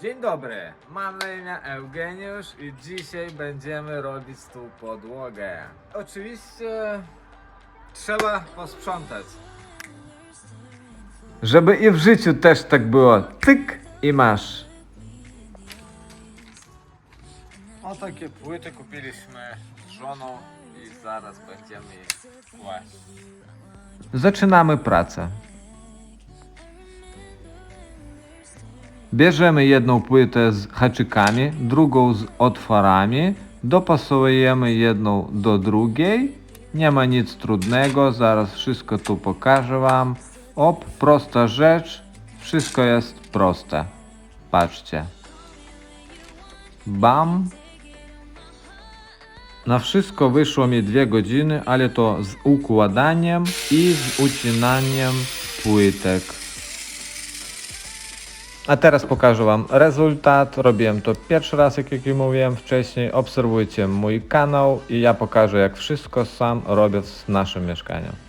Dzień dobry, mam na imię Eugeniusz i dzisiaj będziemy robić tu podłogę. Oczywiście trzeba posprzątać. Żeby i w życiu też tak było. Tyk i masz. O takie płyty kupiliśmy z żoną i zaraz będziemy je kłaść. Zaczynamy pracę. Bierzemy jedną płytę z haczykami, drugą z otworami, dopasowujemy jedną do drugiej. Nie ma nic trudnego, zaraz wszystko tu pokażę Wam. Op, prosta rzecz, wszystko jest proste. Patrzcie. Bam. Na wszystko wyszło mi dwie godziny, ale to z układaniem i z ucinaniem płytek. A teraz pokażę Wam rezultat. Robiłem to pierwszy raz, jak, jak mówiłem wcześniej. Obserwujcie mój kanał i ja pokażę, jak wszystko sam robię z naszym mieszkaniem.